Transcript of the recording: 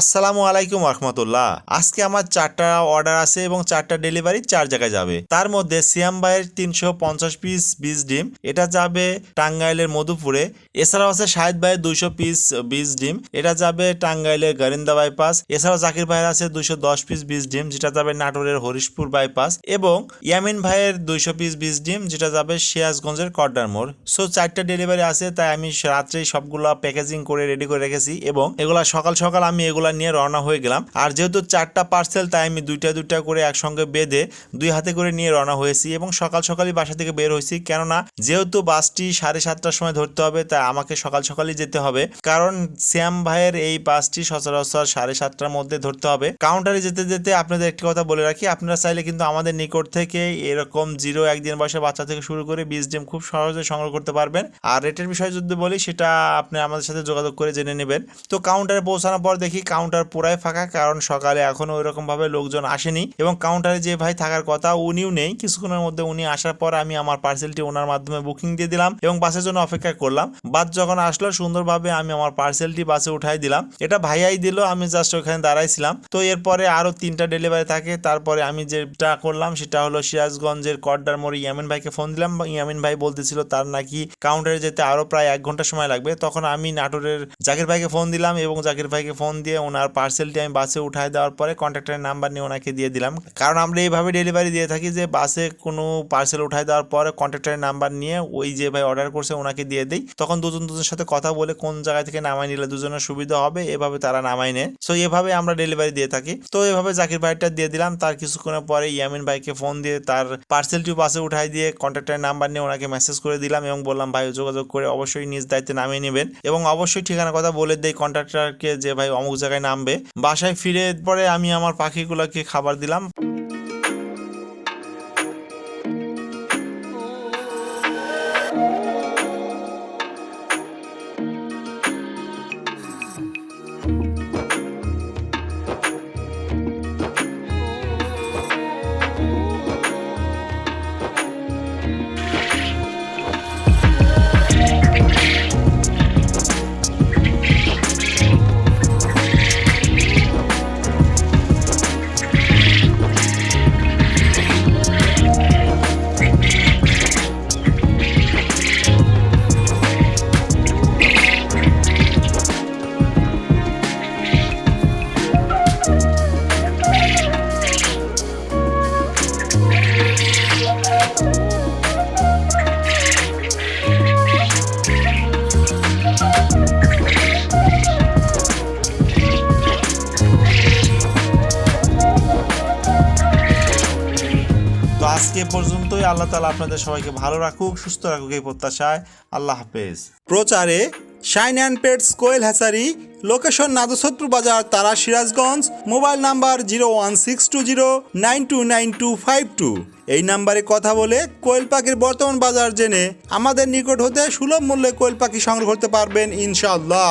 আসসালামু আলাইকুম রহমতুল্লাহ। আজকে আমার চারটা অর্ডার আছে এবং চারটা ডেলিভারি চার জায়গায় যাবে। তার মধ্যে সিয়াম ভাইয়ের তিনশো পঞ্চাশ পিস বীজ ডিম, এটা যাবে টাঙ্গাইলের মধুপুরে। এছাড়াও আছে শাহিদ ভাইয়ের দুইশো পিস বীজ ডিম, এটা যাবে টাঙ্গাইলের গারিন্দা বাইপাস এছাড়াও জাকির ভাইয়ের আছে দুইশো দশ পিস বীজ ডিম, যেটা যাবে নাটোরের হরিশপুর বাইপাস এবং ইয়ামিন ভাইয়ের দুইশো পিস বীজ ডিম, যেটা যাবে সিরাজগঞ্জের কড্ডার মোড়। সো চারটা ডেলিভারি আছে, তাই আমি রাত্রেই সবগুলো প্যাকেজিং করে রেডি করে রেখেছি এবং এগুলা সকাল সকাল আমি এগুলা নিয়ে রওনা হয়ে গেলাম। আর যেহেতু চারটা পার্সেল তাই আমি দুইটা দুইটা করে একসঙ্গে বেঁধে দুই হাতে করে নিয়ে রওনা হয়েছি এবং সকাল সকালই বাসা থেকে বের হয়েছি। কেননা, যেহেতু বাসটি সাড়ে সাতটার সময় ধরতে হবে, তাই আমাকে সকাল সকালই যেতে হবে। কারণ শ্যাম ভাইয়ের এই বাসটি সচরাচর সাড়ে সাতটার মধ্যে ধরতে হবে। কাউন্টারে যেতে যেতে আপনাদের একটি কথা বলে রাখি, আপনারা চাইলে কিন্তু আমাদের নিকট থেকে এরকম জিরো একদিন বয়সে বাচ্চা থেকে শুরু করে বীজ ডিম খুব সহজে সংগ্রহ করতে পারবেন। আর রেটের বিষয়ে যদি বলি, সেটা আপনি আমাদের সাথে যোগাযোগ করে জেনে নেবেন। তো কাউন্টারে পৌঁছানোর পর দেখি কাউন্টার পুরাই ফাঁকা, কারণ সকালে এখনও ওইরকম ভাবে লোকজন আসেনি। এবং কাউন্টারে যে ভাই থাকার কথা, উনিও নেই। কিছুক্ষণের মধ্যে উনি আসার পর আমি আমার পার্সেলটি ওনার মাধ্যমে বুকিং দিয়ে দিলাম এবং বাসের জন্য অপেক্ষা করলাম। বাস যখন আসলো, সুন্দরভাবে আমি আমার পার্সেলটি বাসে উঠাই দিলাম। এটা ভাইয়াই দিল, আমি জাস্ট ওখানে দাঁড়াইছিলাম। তো এরপরে আরও তিনটা ডেলিভারি থাকে। তারপরে আমি যেটা করলাম, সেটা হলো সিরাজগঞ্জের কড্ডার মোড়ে ইয়ামিন ভাইকে ফোন দিলাম। ইয়ামিন ভাই বলতেছিল, তার নাকি কাউন্টারে যেতে আরও প্রায় এক ঘণ্টা সময় লাগবে। তখন আমি নাটোরের জাকির ভাইকে ফোন দিলাম এবং জাকির ভাইকে ফোন দিয়ে ওনার পার্সেলটি আমি বাসে উঠায় দেওয়ার পরে কন্ট্রাক্টরের নাম্বার নিয়ে ওনাকে দিয়ে দিলাম। কারণ আমরা এইভাবে ডেলিভারি দিয়ে থাকি যে বাসে কোনো পার্সেল উঠায় দেওয়ার পরে কন্ট্রাক্টরের নাম্বার নিয়ে ওই যে ভাই অর্ডার করছে ওনাকে দিয়ে দিই। তখন দুজন দুজনের সাথে কথা বলে কোন জায়গা থেকে নামাই নিলে দুজনের সুবিধা হবে, এভাবে তারা নামাই নেয়। সো এভাবে আমরা ডেলিভারি দিয়ে থাকি। তো, এভাবে জাকির ভাইটা দিয়ে দিলাম। তার কিছুক্ষণের পরে ইয়ামিন ভাইকে ফোন দিয়ে তার পার্সেলটি বাসে উঠাই দিয়ে কন্ট্রাক্টরের নাম্বার নিয়ে ওনাকে মেসেজ করে দিলাম এবং বললাম, ভাই, যোগাযোগ করে অবশ্যই নিজ দায়িত্বে নামিয়ে নেবেন। এবং অবশ্যই ঠিকানা কথা বলে দেই কন্ট্রাক্টরকে যে, ভাই, অমুক জায়গায় নামবে। বাসায় ফিরে পরে আমি আমার পাখিগুলোকে খাবার দিলাম। আজকে পর্যন্তই আল্লাহ তালা আপনাদের সবাইকে ভালো রাখুক, সুস্থ রাখুক এই প্রত্যাশায়। আল্লাহ হাফেজ। প্রচারে shine and pets Koel hatchery location নাদুসত্র বাজার তারা Sirajganj, mobile number zero one six two zero nine two nine two five two. এই নাম্বারে কথা বলে কোয়েল পাখির বর্তমান বাজার জেনে আমাদের নিকট হতে সুলভ মূল্যে কোয়েল পাখি সংগ্রহ করতে পারবেন ইনশাআল্লাহ।